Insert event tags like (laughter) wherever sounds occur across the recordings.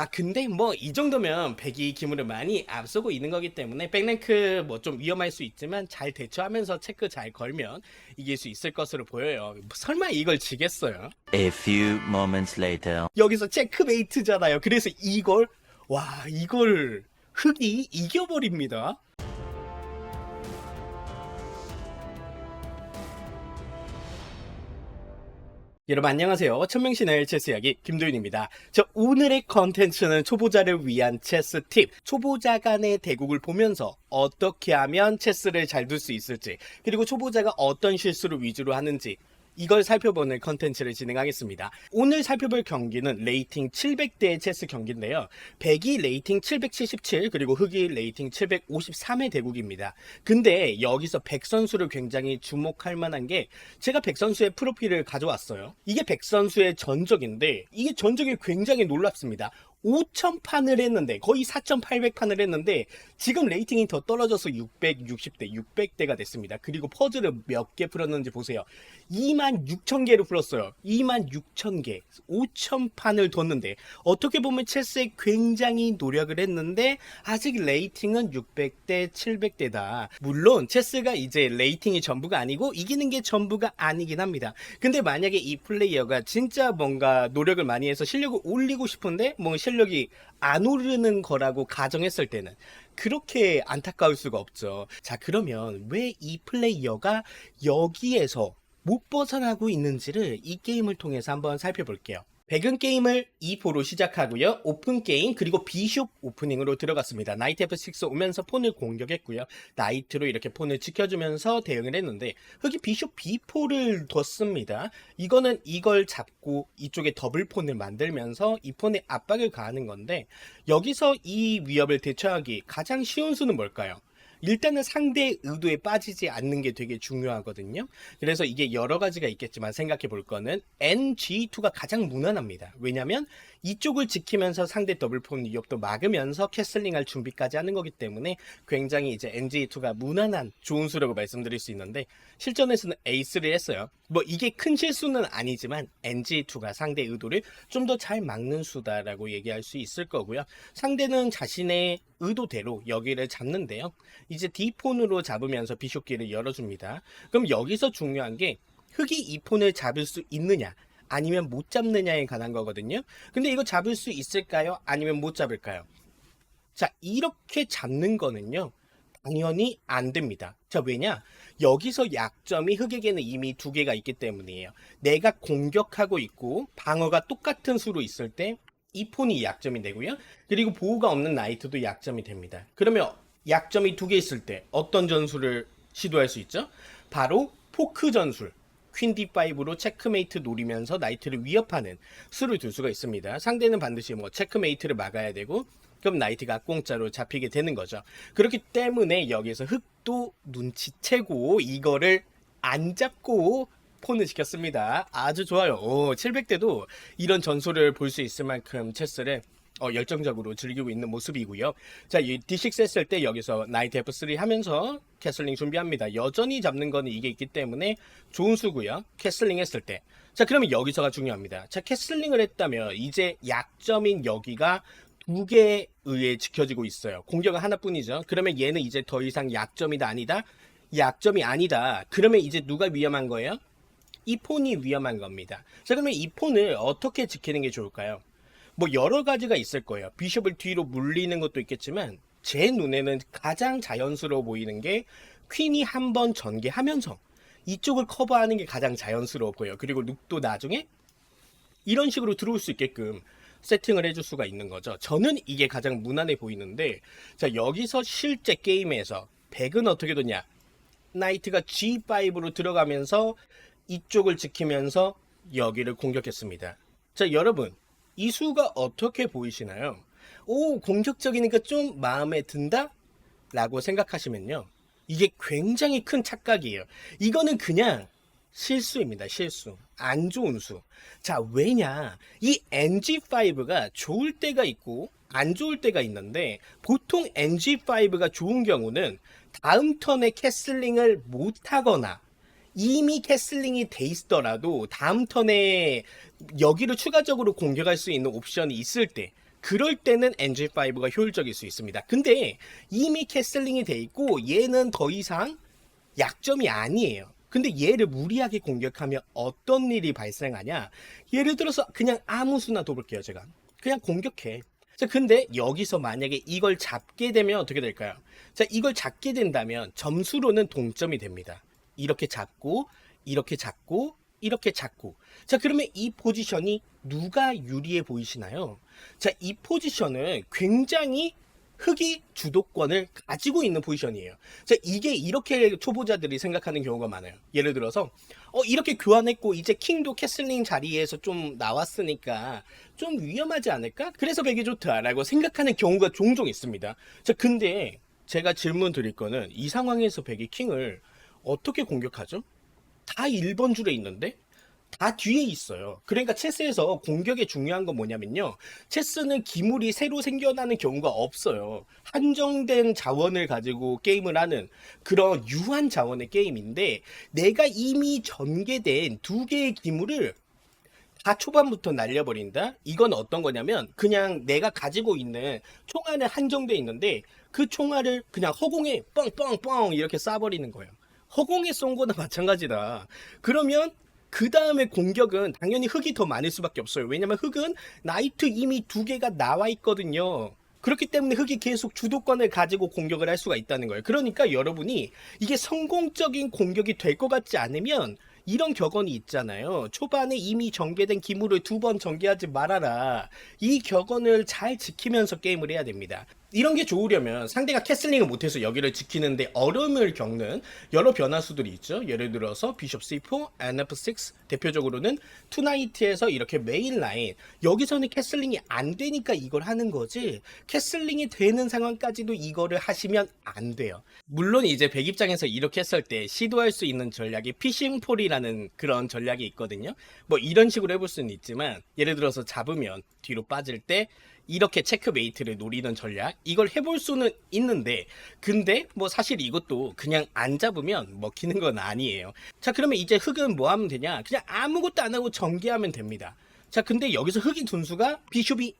아 근데 뭐 이 정도면 백이 기물을 많이 앞서고 있는 거기 때문에 백랭크 뭐 좀 위험할 수 있지만 잘 대처하면서 체크 잘 걸면 이길 수 있을 것으로 보여요. 설마 이걸 지겠어요? A few moments later. 여기서 체크메이트잖아요. 그래서 이걸 와 이걸 흑이 이겨버립니다. 여러분 안녕하세요. 천명신의 체스 이야기 김도윤입니다. 저 오늘의 컨텐츠는 초보자를 위한 체스 팁. 초보자 간의 대국을 보면서 어떻게 하면 체스를 잘 둘 수 있을지, 그리고 초보자가 어떤 실수를 위주로 하는지 이걸 살펴보는 컨텐츠를 진행하겠습니다. 오늘 살펴볼 경기는 레이팅 700대의 체스 경기인데요. 백이 레이팅 777 그리고 흑이 레이팅 753의 대국입니다. 근데 여기서 백 선수를 굉장히 주목할 만한 게 제가 백 선수의 프로필을 가져왔어요. 이게 백 선수의 전적인데 이게 전적이 굉장히 놀랍습니다. 5,000판을 했는데 거의 4,800판을 했는데 지금 레이팅이 더 떨어져서 660대, 600대가 됐습니다. 그리고 퍼즐을 몇 개 풀었는지 보세요. 2만 6천 개를 풀었어요. 2만 6천 개, 5,000판을 뒀는데 어떻게 보면 체스에 굉장히 노력을 했는데 아직 레이팅은 600대, 700대다. 물론 체스가 이제 레이팅이 전부가 아니고 이기는 게 전부가 아니긴 합니다. 근데 만약에 이 플레이어가 진짜 뭔가 노력을 많이 해서 실력을 올리고 싶은데 뭐 실력이 안 오르는 거라고 가정했을 때는 그렇게 안타까울 수가 없죠. 자, 그러면 왜 이 플레이어가 여기에서 못 벗어나고 있는지를 이 게임을 통해서 한번 살펴볼게요. 백은 게임을 2포로 시작하고요. 오픈 게임 그리고 비숍 오프닝으로 들어갔습니다. 나이트 F6 오면서 폰을 공격했고요. 나이트로 이렇게 폰을 지켜주면서 대응을 했는데 흑이 비숍 B4를 뒀습니다. 이거는 이걸 잡고 이쪽에 더블 폰을 만들면서 이 폰에 압박을 가하는 건데 여기서 이 위협을 대처하기 가장 쉬운 수는 뭘까요? 일단은 상대의 의도에 빠지지 않는 게 되게 중요하거든요. 그래서 이게 여러 가지가 있겠지만 생각해 볼 거는 NG2가 가장 무난합니다. 왜냐면 이쪽을 지키면서 상대 더블 폰 위협도 막으면서 캐슬링할 준비까지 하는 거기 때문에 굉장히 이제 NG2가 무난한 좋은 수라고 말씀드릴 수 있는데 실전에서는 에이스를 했어요. 뭐 이게 큰 실수는 아니지만 NG2가 상대 의도를 좀 더 잘 막는 수다라고 얘기할 수 있을 거고요. 상대는 자신의 의도대로 여기를 잡는데요. 이제 D폰으로 잡으면서 비숍기를 열어줍니다. 그럼 여기서 중요한 게 흑이 이 폰을 잡을 수 있느냐 아니면 못 잡느냐에 관한 거거든요. 근데 이거 잡을 수 있을까요? 아니면 못 잡을까요? 자, 이렇게 잡는 거는요. 당연히 안 됩니다. 자, 왜냐? 여기서 약점이 흑에게는 이미 두 개가 있기 때문이에요. 내가 공격하고 있고 방어가 똑같은 수로 있을 때 이 폰이 약점이 되고요. 그리고 보호가 없는 나이트도 약점이 됩니다. 그러면 약점이 두 개 있을 때 어떤 전술을 시도할 수 있죠? 바로 포크 전술. 퀸 D5로 체크메이트 노리면서 나이트를 위협하는 수를 둘 수가 있습니다. 상대는 반드시 뭐 체크메이트를 막아야 되고 그럼 나이트가 공짜로 잡히게 되는 거죠. 그렇기 때문에 여기서 흑도 눈치채고 이거를 안 잡고 폰을 시켰습니다. 아주 좋아요. 오, 700대도 이런 전술을 볼수 있을 만큼 체스를 어, 열정적으로 즐기고 있는 모습이고요. 자, 이 D6 했을 때 여기서 나이트 F3 하면서 캐슬링 준비합니다. 여전히 잡는 거는 이게 있기 때문에 좋은 수고요. 캐슬링 했을 때. 자, 그러면 여기서가 중요합니다. 자, 캐슬링을 했다면 이제 약점인 여기가 두 개에 의해 지켜지고 있어요. 공격은 하나뿐이죠. 그러면 얘는 이제 더 이상 약점이다 아니다. 약점이 아니다. 그러면 이제 누가 위험한 거예요? 이 폰이 위험한 겁니다. 자, 그러면 이 폰을 어떻게 지키는 게 좋을까요? 뭐 여러 가지가 있을 거예요. 비숍을 뒤로 물리는 것도 있겠지만 제 눈에는 가장 자연스러워 보이는 게 퀸이 한 번 전개하면서 이쪽을 커버하는 게 가장 자연스러워 보여요. 그리고 룩도 나중에 이런 식으로 들어올 수 있게끔 세팅을 해줄 수가 있는 거죠. 저는 이게 가장 무난해 보이는데 자 여기서 실제 게임에서 백은 어떻게 되냐? 나이트가 G5로 들어가면서 이쪽을 지키면서 여기를 공격했습니다. 자 여러분 이 수가 어떻게 보이시나요? 오 공격적이니까 좀 마음에 든다? 라고 생각하시면요. 이게 굉장히 큰 착각이에요. 이거는 그냥 실수입니다. 실수. 안 좋은 수. 자, 왜냐? 이 NG5가 좋을 때가 있고 안 좋을 때가 있는데 보통 NG5가 좋은 경우는 다음 턴에 캐슬링을 못 하거나 이미 캐슬링이 돼 있더라도 다음 턴에 여기를 추가적으로 공격할 수 있는 옵션이 있을 때 그럴 때는 NG5가 효율적일 수 있습니다. 근데 이미 캐슬링이 돼 있고 얘는 더 이상 약점이 아니에요. 근데 얘를 무리하게 공격하면 어떤 일이 발생하냐? 예를 들어서 그냥 아무 수나 둬볼게요, 제가. 그냥 공격해. 자, 근데 여기서 만약에 이걸 잡게 되면 어떻게 될까요? 자, 이걸 잡게 된다면 점수로는 동점이 됩니다. 이렇게 잡고, 이렇게 잡고, 이렇게 잡고. 자, 그러면 이 포지션이 누가 유리해 보이시나요? 자, 이 포지션은 굉장히 흑이 주도권을 가지고 있는 포지션이에요. 자, 이게 이렇게 초보자들이 생각하는 경우가 많아요. 예를 들어서, 어, 이렇게 교환했고, 이제 킹도 캐슬링 자리에서 좀 나왔으니까 좀 위험하지 않을까? 그래서 백이 좋다라고 생각하는 경우가 종종 있습니다. 자, 근데 제가 질문 드릴 거는 이 상황에서 백이 킹을 어떻게 공격하죠? 다 1번 줄에 있는데? 다 뒤에 있어요. 그러니까 체스에서 공격의 중요한 건 뭐냐면요. 체스는 기물이 새로 생겨나는 경우가 없어요. 한정된 자원을 가지고 게임을 하는 그런 유한 자원의 게임인데 내가 이미 전개된 두 개의 기물을 다 초반부터 날려버린다? 이건 어떤 거냐면 그냥 내가 가지고 있는 총알은 한정돼 있는데 그 총알을 그냥 허공에 뻥뻥뻥 이렇게 쏴버리는 거예요. 허공에 쏜 거나 마찬가지다. 그러면 그 다음에 공격은 당연히 흑이 더 많을 수밖에 없어요. 왜냐면 흑은 나이트 이미 두 개가 나와 있거든요. 그렇기 때문에 흑이 계속 주도권을 가지고 공격을 할 수가 있다는 거예요. 그러니까 여러분이 이게 성공적인 공격이 될 것 같지 않으면 이런 격언이 있잖아요. 초반에 이미 전개된 기물을 두 번 전개하지 말아라. 이 격언을 잘 지키면서 게임을 해야 됩니다. 이런 게 좋으려면 상대가 캐슬링을 못해서 여기를 지키는데 어려움을 겪는 여러 변화수들이 있죠. 예를 들어서 비숍 C4, NF6 대표적으로는 투나이트에서 이렇게 메인 라인 여기서는 캐슬링이 안 되니까 이걸 하는 거지 캐슬링이 되는 상황까지도 이거를 하시면 안 돼요. 물론 이제 백 입장에서 이렇게 했을 때 시도할 수 있는 전략이 피싱폴이라는 그런 전략이 있거든요. 뭐 이런 식으로 해볼 수는 있지만 예를 들어서 잡으면 뒤로 빠질 때 이렇게 체크메이트를 노리는 전략 이걸 해볼 수는 있는데 근데 뭐 사실 이것도 그냥 안 잡으면 먹히는 건 아니에요. 자 그러면 이제 흑은 뭐 하면 되냐? 그냥 아무것도 안 하고 전개하면 됩니다. 자 근데 여기서 흑이 둔수가 비숍이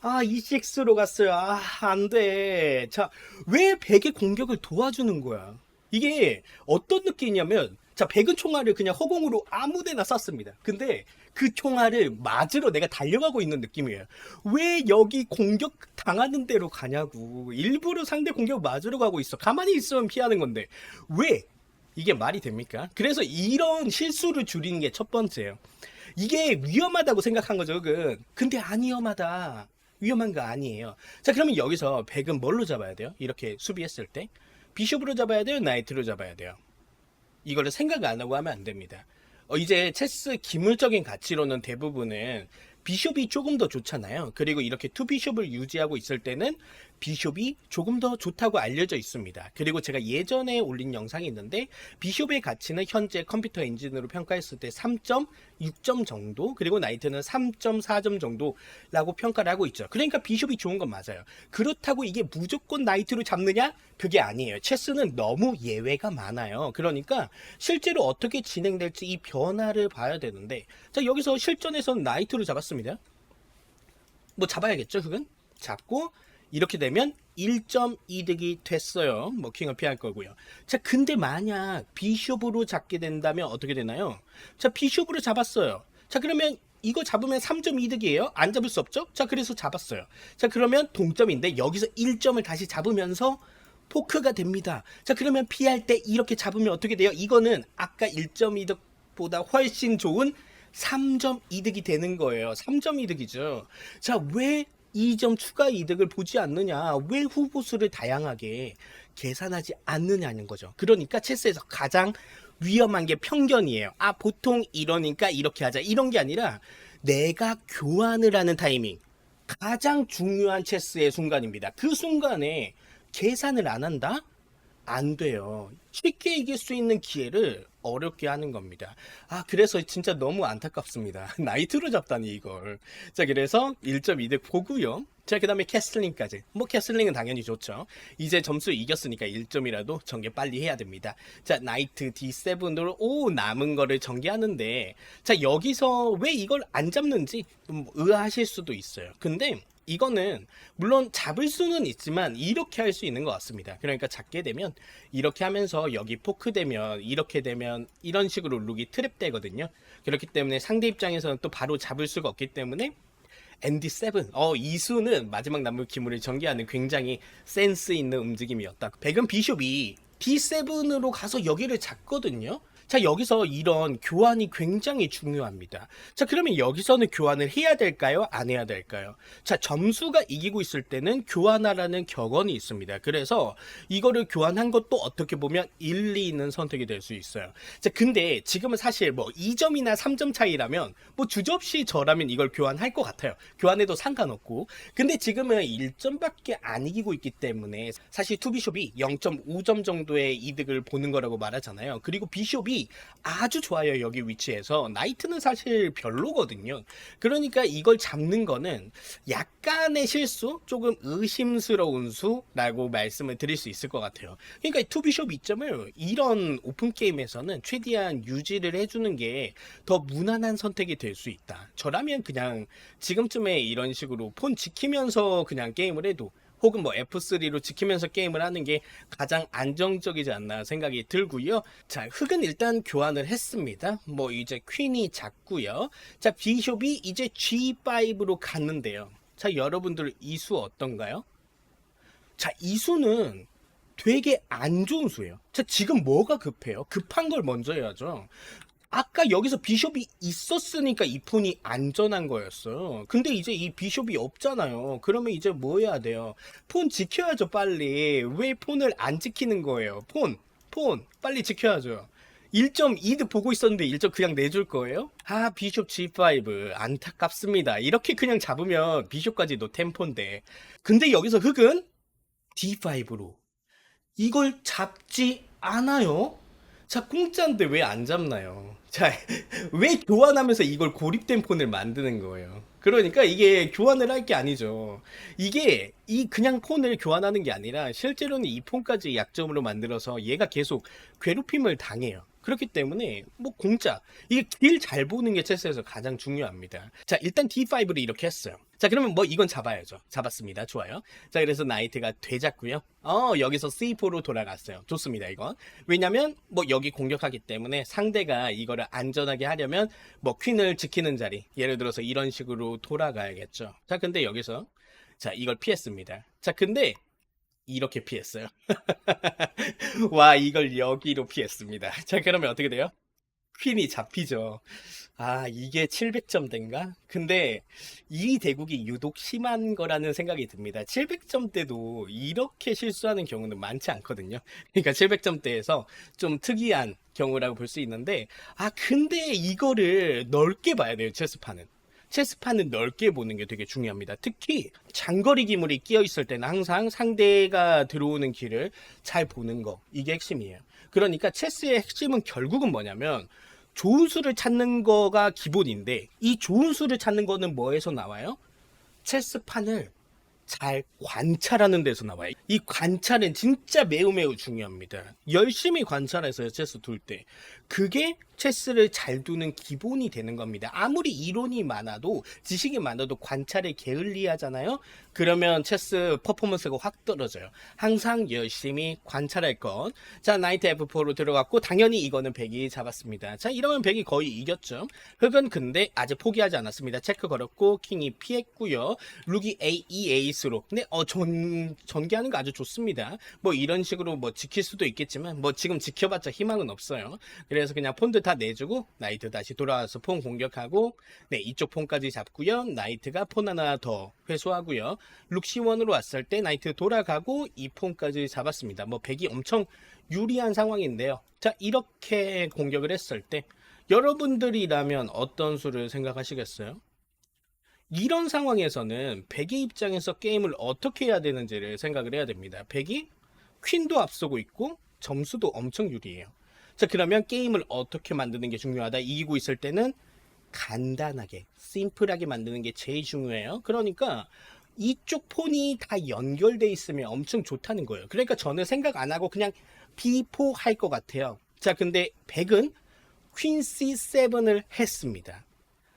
아 E6로 갔어요. 아 안돼. 자왜 백의 공격을 도와주는 거야? 이게 어떤 느낌이냐면 자 백은 총알을 그냥 허공으로 아무 데나 쐈습니다 근데 그 총알을 맞으러 내가 달려가고 있는 느낌이에요. 왜 여기 공격 당하는 대로 가냐고. 일부러 상대 공격 맞으러 가고 있어. 가만히 있으면 피하는 건데. 왜? 이게 말이 됩니까? 그래서 이런 실수를 줄이는 게 첫 번째예요. 이게 위험하다고 생각한 거죠, 흑은. 근데 안 위험하다. 위험한 거 아니에요. 자, 그러면 여기서 백은 뭘로 잡아야 돼요? 이렇게 수비했을 때. 비숍으로 잡아야 돼요? 나이트로 잡아야 돼요? 이거를 생각 안 하고 하면 안 됩니다. 어, 이제 체스 기물적인 가치로는 대부분은 비숍이 조금 더 좋잖아요. 그리고 이렇게 투 비숍을 유지하고 있을 때는 비숍이 조금 더 좋다고 알려져 있습니다. 그리고 제가 예전에 올린 영상이 있는데 비숍의 가치는 현재 컴퓨터 엔진으로 평가했을 때 3.6점 정도 그리고 나이트는 3.4점 정도라고 평가를 하고 있죠. 그러니까 비숍이 좋은 건 맞아요. 그렇다고 이게 무조건 나이트로 잡느냐? 그게 아니에요. 체스는 너무 예외가 많아요. 그러니까 실제로 어떻게 진행될지 이 변화를 봐야 되는데 자 여기서 실전에서는 나이트로 잡았습니다. 뭐 잡아야겠죠, 그건? 잡고 이렇게 되면 1점 이득이 됐어요. 뭐 킹을 피할 거고요. 자, 근데 만약 비숍으로 잡게 된다면 어떻게 되나요? 자, 비숍으로 잡았어요. 자, 그러면 이거 잡으면 3점 이득이에요? 안 잡을 수 없죠? 자, 그래서 잡았어요. 자, 그러면 동점인데 여기서 1점을 다시 잡으면서 포크가 됩니다. 자, 그러면 피할 때 이렇게 잡으면 어떻게 돼요? 이거는 아까 1점 이득보다 훨씬 좋은 3점 이득이 되는 거예요. 3점 이득이죠. 자, 왜 2점 추가 이득을 보지 않느냐? 왜 후보 수를 다양하게 계산하지 않느냐는 거죠. 그러니까 체스에서 가장 위험한 게 편견이에요. 아, 보통 이러니까 이렇게 하자. 이런 게 아니라 내가 교환을 하는 타이밍. 가장 중요한 체스의 순간입니다. 그 순간에 계산을 안 한다? 안 돼요. 쉽게 이길 수 있는 기회를 어렵게 하는 겁니다. 아, 그래서 진짜 너무 안타깝습니다. (laughs) 나이트로 잡다니, 이걸. 자, 그래서 1.2득 보고요. 자, 그 다음에 캐슬링까지. 뭐, 캐슬링은 당연히 좋죠. 이제 점수 이겼으니까 1점이라도 전개 빨리 해야 됩니다. 자, 나이트 D7으로, 오, 남은 거를 전개하는데, 자, 여기서 왜 이걸 안 잡는지 좀 의아하실 수도 있어요. 근데, 이거는 물론 잡을 수는 있지만 이렇게 할 수 있는 것 같습니다. 그러니까 잡게 되면 이렇게 하면서 여기 포크 되면 이렇게 되면 이런 식으로 룩이 트랩 되거든요. 그렇기 때문에 상대 입장에서는 또 바로 잡을 수가 없기 때문에 ND7. 어, 이수는 마지막 남은 기물을 전개하는 굉장히 센스 있는 움직임이었다. 백은 비숍이 D7으로 가서 여기를 잡거든요. 자, 여기서 이런 교환이 굉장히 중요합니다. 자, 그러면 여기서는 교환을 해야 될까요? 안 해야 될까요? 자, 점수가 이기고 있을 때는 교환하라는 격언이 있습니다. 그래서 이거를 교환한 것도 어떻게 보면 일리 있는 선택이 될 수 있어요. 자, 근데 지금은 사실 뭐 2점이나 3점 차이라면 뭐 주저없이 저라면 이걸 교환할 것 같아요. 교환해도 상관없고. 근데 지금은 1점밖에 안 이기고 있기 때문에 사실 투비숍이 0.5점 정도의 이득을 보는 거라고 말하잖아요. 그리고 비숍이 아주 좋아요. 여기 위치에서. 나이트는 사실 별로거든요. 그러니까 이걸 잡는 거는 약간의 실수, 조금 의심스러운 수라고 말씀을 드릴 수 있을 것 같아요. 그러니까 이 투비숍 2점을 이런 오픈 게임에서는 최대한 유지를 해주는 게 더 무난한 선택이 될 수 있다. 저라면 그냥 지금쯤에 이런 식으로 폰 지키면서 그냥 게임을 해도 혹은 뭐 F3로 지키면서 게임을 하는 게 가장 안정적이지 않나 생각이 들고요. 자, 흑은 일단 교환을 했습니다. 뭐 이제 퀸이 작고요. 자, 비숍이 이제 G5로 갔는데요. 자, 여러분들 이 수 어떤가요? 자, 이 수는 되게 안 좋은 수예요. 자, 지금 뭐가 급해요? 급한 걸 먼저 해야죠. 아까 여기서 비숍이 있었으니까 이 폰이 안전한 거였어요. 근데 이제 이 비숍이 없잖아요. 그러면 이제 뭐 해야 돼요? 폰 지켜야죠, 빨리. 왜 폰을 안 지키는 거예요? 폰, 폰, 빨리 지켜야죠. 1.2드 보고 있었는데 1점 그냥 내줄 거예요? 아, 비숍 G5. 안타깝습니다. 이렇게 그냥 잡으면 비숍까지도 템포인데. 근데 여기서 흑은 D5로. 이걸 잡지 않아요? 자, 공짜인데 왜 안 잡나요? 자, (laughs) 왜 교환하면서 이걸 고립된 폰을 만드는 거예요? 그러니까 이게 교환을 할 게 아니죠. 이게 이 그냥 폰을 교환하는 게 아니라 실제로는 이 폰까지 약점으로 만들어서 얘가 계속 괴롭힘을 당해요. 그렇기 때문에 뭐 공짜 이게 길 잘 보는 게 체스에서 가장 중요합니다. 자 일단 D5를 이렇게 했어요. 자 그러면 뭐 이건 잡아야죠. 잡았습니다. 좋아요. 자 그래서 나이트가 되잡고요. 어 여기서 C4로 돌아갔어요. 좋습니다. 이건 왜냐면 뭐 여기 공격하기 때문에 상대가 이거를 안전하게 하려면 뭐 퀸을 지키는 자리 예를 들어서 이런 식으로 돌아가야겠죠. 자 근데 여기서 자 이걸 피했습니다. 자 근데 이렇게 피했어요. (laughs) 와, 이걸 여기로 피했습니다. 자, 그러면 어떻게 돼요? 퀸이 잡히죠. 아, 이게 700점대인가? 근데 이 대국이 유독 심한 거라는 생각이 듭니다. 700점대도 이렇게 실수하는 경우는 많지 않거든요. 그러니까 700점대에서 좀 특이한 경우라고 볼 수 있는데, 아, 근데 이거를 넓게 봐야 돼요, 체스판은. 체스판은 넓게 보는 게 되게 중요합니다. 특히 장거리 기물이 끼어 있을 때는 항상 상대가 들어오는 길을 잘 보는 거 이게 핵심이에요. 그러니까 체스의 핵심은 결국은 뭐냐면 좋은 수를 찾는 거가 기본인데 이 좋은 수를 찾는 거는 뭐에서 나와요? 체스판을 잘 관찰하는 데서 나와요. 이 관찰은 진짜 매우 매우 중요합니다. 열심히 관찰해서요, 체스 둘 때. 그게 체스를 잘 두는 기본이 되는 겁니다. 아무리 이론이 많아도, 지식이 많아도 관찰에 게을리하잖아요? 그러면 체스 퍼포먼스가 확 떨어져요. 항상 열심히 관찰할 것. 자, 나이트 F4로 들어갔고, 당연히 이거는 100이 잡았습니다. 자, 이러면 100이 거의 이겼죠. 흑은 근데 아직 포기하지 않았습니다. 체크 걸었고, 킹이 피했고요. 룩이 A, E, 에이스로. 근데, 어, 전, 전개하는 거 아주 좋습니다. 뭐 이런 식으로 뭐 지킬 수도 있겠지만, 뭐 지금 지켜봤자 희망은 없어요. 그래서 그냥 폰들 다 내주고, 나이트 다시 돌아와서 폰 공격하고, 네, 이쪽 폰까지 잡고요. 나이트가 폰 하나 더 회수하고요. 룩시원으로 왔을 때 나이트 돌아가고, 이 폰까지 잡았습니다. 뭐 100이 엄청 유리한 상황인데요. 자, 이렇게 공격을 했을 때, 여러분들이라면 어떤 수를 생각하시겠어요? 이런 상황에서는 백의 입장에서 게임을 어떻게 해야 되는지를 생각을 해야 됩니다. 백이 퀸도 앞서고 있고 점수도 엄청 유리해요. 자, 그러면 게임을 어떻게 만드는 게 중요하다. 이기고 있을 때는 간단하게, 심플하게 만드는 게 제일 중요해요. 그러니까 이쪽 폰이 다 연결돼 있으면 엄청 좋다는 거예요. 그러니까 저는 생각 안 하고 그냥 B4 할 것 같아요. 자, 근데 백은 퀸 C7을 했습니다.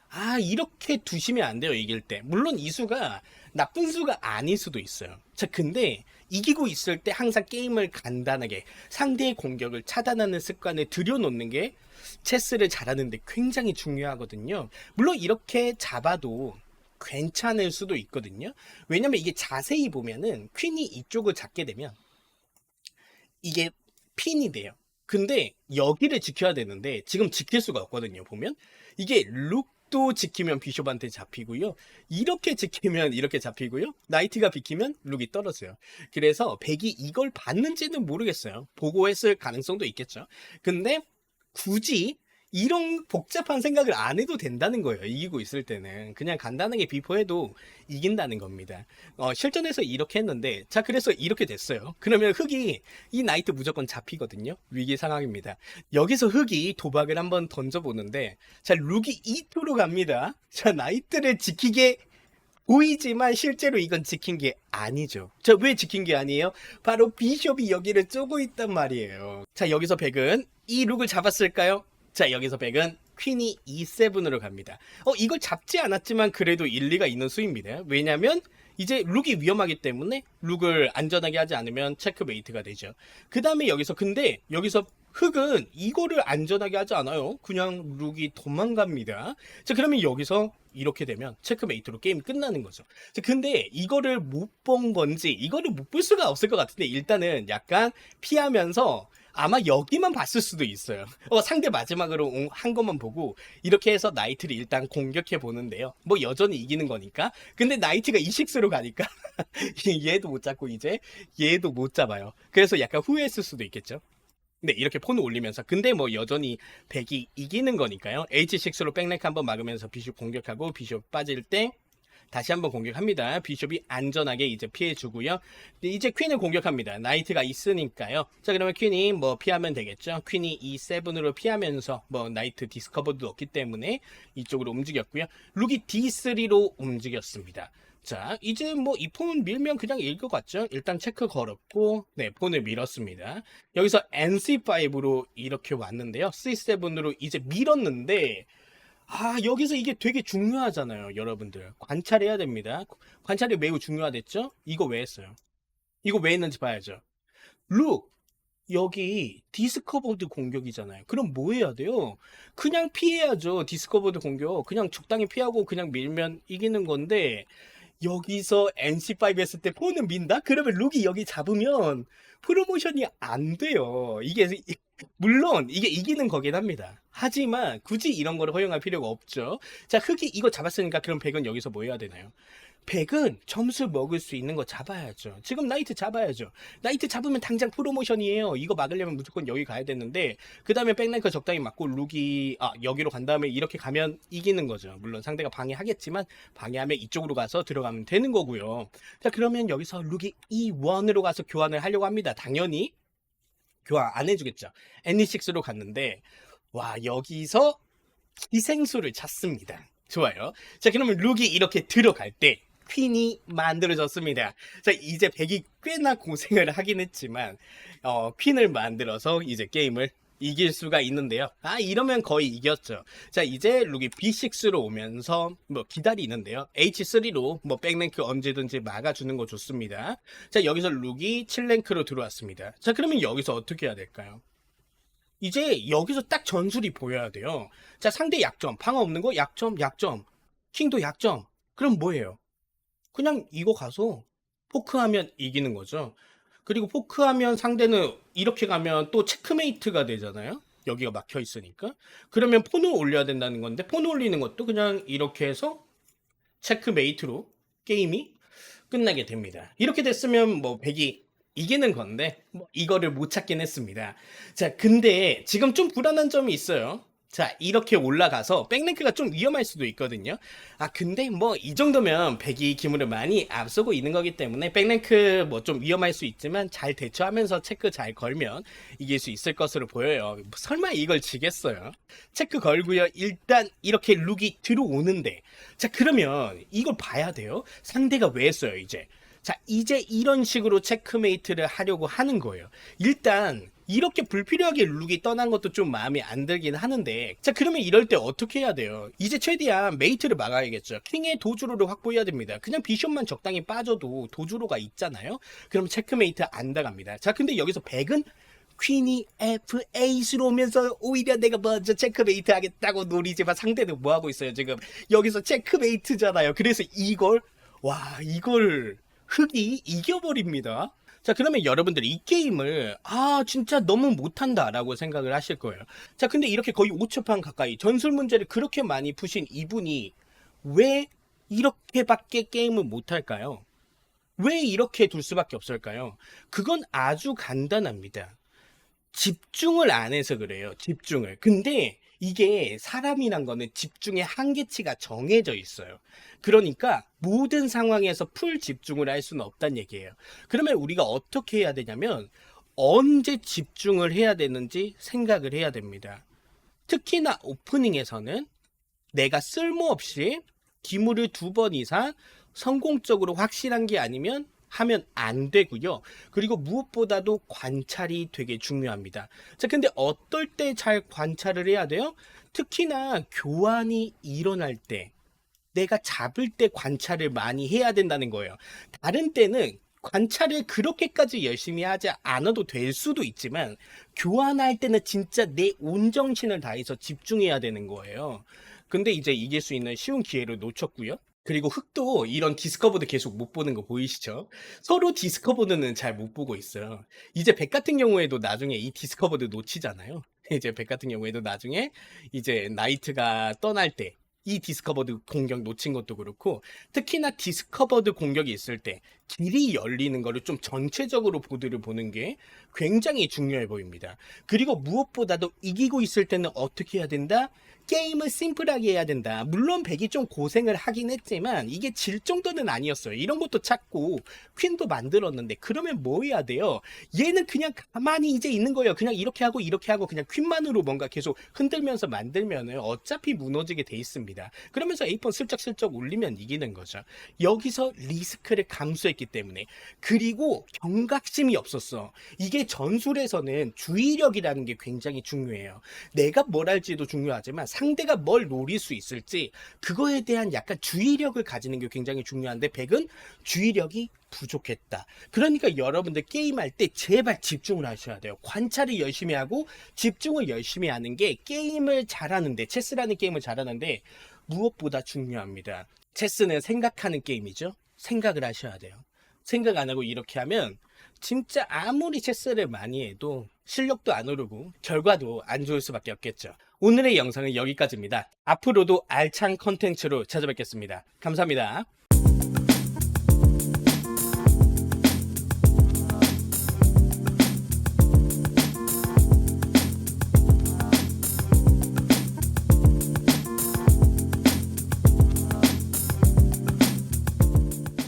아, 이렇게 두시면 안 돼요, 이길 때. 물론 이 수가 나쁜 수가 아닐 수도 있어요. 자, 근데 이기고 있을 때 항상 게임을 간단하게 상대의 공격을 차단하는 습관을 들여놓는 게 체스를 잘하는데 굉장히 중요하거든요. 물론 이렇게 잡아도 괜찮을 수도 있거든요. 왜냐면 이게 자세히 보면은 퀸이 이쪽을 잡게 되면 이게 핀이 돼요. 근데 여기를 지켜야 되는데 지금 지킬 수가 없거든요. 보면 이게 룩 도 지키면 비숍한테 잡히고요. 이렇게 지키면 이렇게 잡히고요. 나이트가 비키면 룩이 떨어져요. 그래서 백이 이걸 받는지는 모르겠어요. 보고 했을 가능성도 있겠죠. 근데 굳이 이런 복잡한 생각을 안 해도 된다는 거예요. 이기고 있을 때는 그냥 간단하게 비포해도 이긴다는 겁니다. 어, 실전에서 이렇게 했는데 자 그래서 이렇게 됐어요. 그러면 흑이 이 나이트 무조건 잡히거든요. 위기 상황입니다. 여기서 흑이 도박을 한번 던져보는데 자 룩이 2표로 갑니다. 자 나이트를 지키게 보이지만 실제로 이건 지킨 게 아니죠. 자, 왜 지킨 게 아니에요? 바로 비숍이 여기를 쪼고 있단 말이에요. 자, 여기서 백은 이 룩을 잡았을까요? 자, 여기서 백은 퀸이 E7으로 갑니다. 어, 이걸 잡지 않았지만 그래도 일리가 있는 수입니다. 왜냐면 이제 룩이 위험하기 때문에 룩을 안전하게 하지 않으면 체크메이트가 되죠. 그 다음에 여기서 근데 여기서 흑은 이거를 안전하게 하지 않아요. 그냥 룩이 도망갑니다. 자, 그러면 여기서 이렇게 되면 체크메이트로 게임 끝나는 거죠. 자, 근데 이거를 못 본 건지 이거를 못 볼 수가 없을 것 같은데 일단은 약간 피하면서 아마 여기만 봤을 수도 있어요. (laughs) 어, 상대 마지막으로 온- 한 것만 보고 이렇게 해서 나이트를 일단 공격해 보는데요. 뭐 여전히 이기는 거니까. 근데 나이트가 E6로 가니까 (laughs) 얘도 못 잡고 이제 얘도 못 잡아요. 그래서 약간 후회했을 수도 있겠죠. 네, 이렇게 폰을 올리면서. 근데 뭐 여전히 백이 이기는 거니까요. H6로 백랭크 한번 막으면서 비숍 공격하고 비숍 빠질 때 다시 한번 공격합니다. 비숍이 안전하게 이제 피해주고요. 이제 퀸을 공격합니다. 나이트가 있으니까요. 자, 그러면 퀸이 뭐 피하면 되겠죠. 퀸이 E7으로 피하면서 뭐 나이트 디스커버도 없기 때문에 이쪽으로 움직였고요. 룩이 D3로 움직였습니다. 자, 이제 뭐 이 폰은 밀면 그냥 이길 것 같죠? 일단 체크 걸었고, 네, 폰을 밀었습니다. 여기서 NC5로 이렇게 왔는데요. C7으로 이제 밀었는데, 아, 여기서 이게 되게 중요하잖아요, 여러분들. 관찰해야 됩니다. 관찰이 매우 중요하댔죠? 이거 왜 했어요? 이거 왜 했는지 봐야죠. 룩! 여기 디스커버드 공격이잖아요. 그럼 뭐 해야 돼요? 그냥 피해야죠. 디스커버드 공격. 그냥 적당히 피하고 그냥 밀면 이기는 건데, 여기서 NC5 했을 때 폰은 민다? 그러면 룩이 여기 잡으면 프로모션이 안 돼요. 이게 이- 물론 이게 이기는 거긴 합니다. 하지만 굳이 이런 거를 허용할 필요가 없죠. 자, 흑이 이거 잡았으니까 그럼 백은 여기서 뭐 해야 되나요? 백은 점수 먹을 수 있는 거 잡아야죠. 지금 나이트 잡아야죠. 나이트 잡으면 당장 프로모션이에요. 이거 막으려면 무조건 여기 가야 되는데 그 다음에 백랭크 적당히 맞고 룩이 아 여기로 간 다음에 이렇게 가면 이기는 거죠. 물론 상대가 방해하겠지만 방해하면 이쪽으로 가서 들어가면 되는 거고요. 자 그러면 여기서 룩이 E1으로 가서 교환을 하려고 합니다. 당연히 교환 안 해주겠죠. N6로 갔는데 와 여기서 희생수를 찾습니다. 좋아요. 자 그러면 룩이 이렇게 들어갈 때 퀸이 만들어졌습니다. 자 이제 백이 꽤나 고생을 하긴 했지만 어, 퀸을 만들어서 이제 게임을 이길 수가 있는데요. 아 이러면 거의 이겼죠. 자 이제 룩이 B6로 오면서 뭐 기다리는데요. H3로 뭐 백랭크 언제든지 막아주는 거 좋습니다. 자 여기서 룩이 7랭크로 들어왔습니다. 자 그러면 여기서 어떻게 해야 될까요? 이제 여기서 딱 전술이 보여야 돼요. 자 상대 약점 방어 없는 거 약점 약점 킹도 약점 그럼 뭐예요? 그냥 이거 가서 포크하면 이기는 거죠. 그리고 포크하면 상대는 이렇게 가면 또 체크메이트가 되잖아요. 여기가 막혀 있으니까. 그러면 폰을 올려야 된다는 건데 폰 올리는 것도 그냥 이렇게 해서 체크메이트로 게임이 끝나게 됩니다. 이렇게 됐으면 뭐 백이 이기는 건데 뭐 이거를 못 찾긴 했습니다. 자, 근데 지금 좀 불안한 점이 있어요. 자, 이렇게 올라가서 백랭크가 좀 위험할 수도 있거든요. 아, 근데 뭐 이 정도면 백이 기물을 많이 앞서고 있는 거기 때문에 백랭크 뭐 좀 위험할 수 있지만 잘 대처하면서 체크 잘 걸면 이길 수 있을 것으로 보여요. 설마 이걸 지겠어요? 체크 걸고요. 일단 이렇게 룩이 들어오는데 자, 그러면 이걸 봐야 돼요. 상대가 왜 했어요, 이제? 자, 이제 이런 식으로 체크메이트를 하려고 하는 거예요. 일단 이렇게 불필요하게 룩이 떠난 것도 좀 마음에 안 들긴 하는데 자 그러면 이럴 때 어떻게 해야 돼요? 이제 최대한 메이트를 막아야겠죠. 킹의 도주로를 확보해야 됩니다. 그냥 비숍만 적당히 빠져도 도주로가 있잖아요? 그럼 체크메이트 안 당합니다. 자 근데 여기서 백은 퀸이 F8으로 오면서 오히려 내가 먼저 체크메이트 하겠다고 노리지만 상대는 뭐 하고 있어요 지금? 여기서 체크메이트잖아요. 그래서 이걸 와 이걸 흑이 이겨버립니다 자 그러면 여러분들이 이 게임을 아 진짜 너무 못한다 라고 생각을 하실 거예요 자 근데 이렇게 거의 5초판 가까이 전술 문제를 그렇게 많이 푸신 이분이 왜 이렇게밖에 게임을 못할까요? 왜 이렇게 둘 수밖에 없을까요? 그건 아주 간단합니다. 집중을 안 해서 그래요. 집중을. 근데 이게 사람이란 거는 집중의 한계치가 정해져 있어요. 그러니까 모든 상황에서 풀 집중을 할 수는 없다는 얘기예요. 그러면 우리가 어떻게 해야 되냐면 언제 집중을 해야 되는지 생각을 해야 됩니다. 특히나 오프닝에서는 내가 쓸모없이 기물을 두 번 이상 성공적으로 확실한 게 아니면 하면 안 되고요. 그리고 무엇보다도 관찰이 되게 중요합니다. 자, 근데 어떨 때 잘 관찰을 해야 돼요? 특히나 교환이 일어날 때, 내가 잡을 때 관찰을 많이 해야 된다는 거예요. 다른 때는 관찰을 그렇게까지 열심히 하지 않아도 될 수도 있지만, 교환할 때는 진짜 내 온정신을 다해서 집중해야 되는 거예요. 근데 이제 이길 수 있는 쉬운 기회를 놓쳤고요. 그리고 흑도 이런 디스커버드 계속 못 보는 거 보이시죠? 서로 디스커버드는 잘 못 보고 있어요. 이제 백 같은 경우에도 나중에 이 디스커버드 놓치잖아요. (laughs) 이제 백 같은 경우에도 나중에 이제 나이트가 떠날 때 이 디스커버드 공격 놓친 것도 그렇고 특히나 디스커버드 공격이 있을 때 길이 열리는 거를 좀 전체적으로 보드를 보는 게 굉장히 중요해 보입니다. 그리고 무엇보다도 이기고 있을 때는 어떻게 해야 된다? 게임을 심플하게 해야 된다. 물론 백이 좀 고생을 하긴 했지만 이게 질 정도는 아니었어요. 이런 것도 찾고 퀸도 만들었는데 그러면 뭐 해야 돼요? 얘는 그냥 가만히 이제 있는 거예요. 그냥 이렇게 하고 이렇게 하고 그냥 퀸만으로 뭔가 계속 흔들면서 만들면은 어차피 무너지게 돼 있습 니다. 그러면서 에이폰 슬쩍슬쩍 올리면 이기는 거죠. 여기서 리스크를 감수했기 때문에 그리고 경각심이 없었어. 이게 전술에서는 주의력이라는 게 굉장히 중요해요. 내가 뭘 할지도 중요하지만 상대가 뭘 노릴 수 있을지 그거에 대한 약간 주의력을 가지는 게 굉장히 중요한데 백은 주의력이 부족했다. 그러니까 여러분들 게임할 때 제발 집중을 하셔야 돼요. 관찰을 열심히 하고 집중을 열심히 하는 게 게임을 잘하는데 체스라는 게임을 잘하는데 무엇보다 중요합니다. 체스는 생각하는 게임이죠. 생각을 하셔야 돼요. 생각 안 하고 이렇게 하면 진짜 아무리 체스를 많이 해도 실력도 안 오르고 결과도 안 좋을 수밖에 없겠죠. 오늘의 영상은 여기까지입니다. 앞으로도 알찬 컨텐츠로 찾아뵙겠습니다. 감사합니다.